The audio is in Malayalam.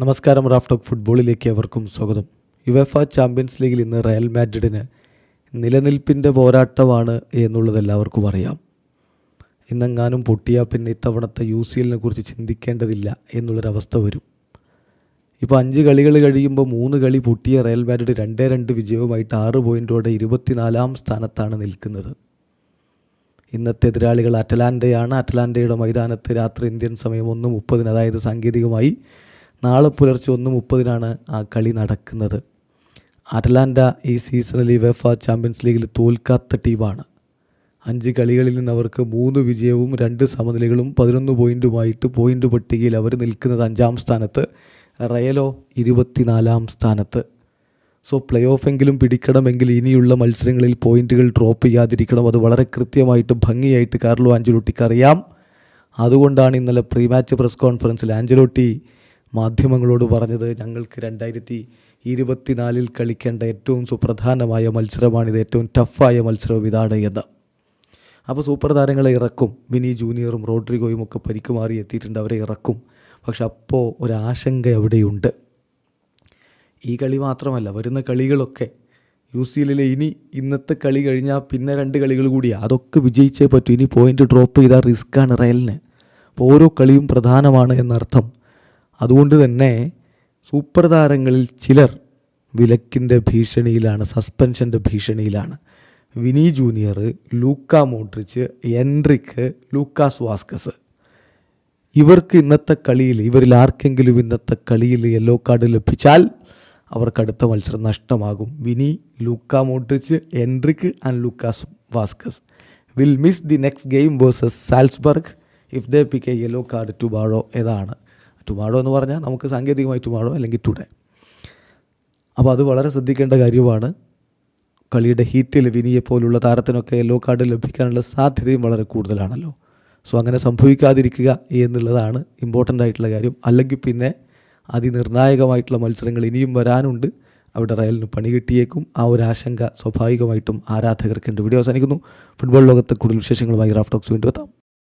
നമസ്കാരം റാഫ് ടോക്ക് ഫുട്ബോളിലേക്ക് അവർക്കും സ്വാഗതം. യുവഫ ചാമ്പ്യൻസ് ലീഗിൽ ഇന്ന് റയൽ മാഡ്രിഡിന് നിലനിൽപ്പിന്റെ പോരാട്ടമാണ് എന്നുള്ളത് എല്ലാവർക്കും അറിയാം. ഇന്നെങ്ങാനും പൊട്ടിയാൽ പിന്നെ ഇത്തവണത്തെ യു സി എല്ലിനെ കുറിച്ച് ചിന്തിക്കേണ്ടതില്ല എന്നുള്ളൊരവസ്ഥ വരും. ഇപ്പോൾ അഞ്ച് കളികൾ കഴിയുമ്പോൾ മൂന്ന് കളി പൊട്ടിയ റയൽ മാഡ്രിഡ് രണ്ടേ രണ്ട് വിജയവുമായിട്ട് ആറ് പോയിന്റോടെ ഇരുപത്തിനാലാം സ്ഥാനത്താണ് നിൽക്കുന്നത്. ഇന്നത്തെ എതിരാളികൾ അറ്റലാൻഡയാണ് അറ്റലാൻഡയുടെ മൈതാനത്ത് രാത്രി ഇന്ത്യൻ സമയം ഒന്ന് മുപ്പതിന് അതായത് സാങ്കേതികമായി നാളെ പുലർച്ചെ ഒന്ന് മുപ്പതിനാണ് ആ കളി നടക്കുന്നത്. അറ്റലാന്റ ഈ സീസണിൽ വെഫ ചാമ്പ്യൻസ് ലീഗിൽ തോൽക്കാത്ത ടീമാണ്. അഞ്ച് കളികളിൽ നിന്ന് അവർക്ക് മൂന്ന് വിജയവും രണ്ട് സമനിലകളും പതിനൊന്ന് പോയിന്റുമായിട്ട് പോയിന്റ് പട്ടികയിൽ അവർ നിൽക്കുന്നത് അഞ്ചാം സ്ഥാനത്ത് റയലോ ഇരുപത്തിനാലാം സ്ഥാനത്ത്. സോ പ്ലേ ഓഫെങ്കിലും പിടിക്കണമെങ്കിൽ ഇനിയുള്ള മത്സരങ്ങളിൽ പോയിന്റുകൾ ഡ്രോപ്പ് ചെയ്യാതിരിക്കണം. അത് വളരെ കൃത്യമായിട്ട് ഭംഗിയായിട്ട് കാർലോ ആഞ്ചലോട്ടിക്ക് അറിയാം. അതുകൊണ്ടാണ് ഇന്നലെ പ്രീ മാച്ച് പ്രസ് കോൺഫറൻസിൽ ആഞ്ചലോട്ടി മാധ്യമങ്ങളോട് പറഞ്ഞത് ഞങ്ങൾക്ക് രണ്ടായിരത്തി ഇരുപത്തിനാലിൽ കളിക്കേണ്ട ഏറ്റവും സുപ്രധാനമായ മത്സരമാണിത് ഏറ്റവും ടഫായ മത്സരവും ഇതാണ് എന്ന്. അപ്പോൾ സൂപ്പർ താരങ്ങളെ ഇറക്കും. വിനി ജൂനിയറും റോഡ്രിഗോയും ഒക്കെ പരിക്കുമാറി എത്തിയിട്ടുണ്ട് അവരെ ഇറക്കും. പക്ഷെ അപ്പോൾ ഒരാശങ്ക അവിടെയുണ്ട്. ഈ കളി മാത്രമല്ല വരുന്ന കളികളൊക്കെ. യു സി എല്ലിലെ ഇനി ഇന്നത്തെ കളി കഴിഞ്ഞാൽ പിന്നെ രണ്ട് കളികൾ കൂടി. അതൊക്കെ വിജയിച്ചേ പറ്റൂ. ഇനി പോയിന്റ് ഡ്രോപ്പ് ചെയ്താൽ റിസ്ക്കാണ് റയലിന്. അപ്പോൾ ഓരോ കളിയും പ്രധാനമാണ് എന്നർത്ഥം. അതുകൊണ്ട് തന്നെ സൂപ്പർ താരങ്ങളിൽ ചിലർ വിലക്കിന്റെ ഭീഷണിയിലാണ് സസ്പെൻഷന്റെ ഭീഷണിയിലാണ്. Vini junior Luka Modric Endrick Lucas Vazquez ഇവർക്ക് ഇന്നത്തെ കളിയിൽ ഇവരിൽ ആർക്കെങ്കിലും ഇന്നത്തെ കളിയിൽ യെല്ലോ കാർഡ് ലഭിച്ചാൽ അവർക്ക് അടുത്ത മത്സരം നഷ്ടമാകും. Vini Luka Modric Endrick and Lucas Vazquez will miss the next game versus Salzburg if they pick a yellow card tomorrow ഏതാണ് ടുമാഴോ എന്ന് പറഞ്ഞാൽ നമുക്ക് സാങ്കേതികമായി തുമാടോ അല്ലെങ്കിൽ ടുഡേ അപ്പോൾ അത് വളരെ ശ്രദ്ധിക്കേണ്ട കാര്യമാണ്. കളിയുടെ ഹീറ്റിൽ വിനിയെ പോലുള്ള താരത്തിനൊക്കെ യെല്ലോ കാർഡ് ലഭിക്കാനുള്ള സാധ്യതയും വളരെ കൂടുതലാണല്ലോ. സോ അങ്ങനെ സംഭവിക്കാതിരിക്കുക എന്നുള്ളതാണ് ഇമ്പോർട്ടന്റ് ആയിട്ടുള്ള കാര്യം. അല്ലെങ്കിൽ പിന്നെ അതിനിർണായകമായിട്ടുള്ള മത്സരങ്ങൾ ഇനിയും വരാനുണ്ട്. അവിടെ റയലിന് പണി കിട്ടിയേക്കും. ആ ഒരു ആശങ്ക സ്വാഭാവികമായിട്ടും ആരാധകർക്കുണ്ട്. വീഡിയോ അവസാനിക്കുന്നു. ഫുട്ബോൾ ലോകത്തെ കൂടുതൽ വിശേഷങ്ങളുമായി റാഫ്റ്റോക്സ് വീണ്ടും എത്താം.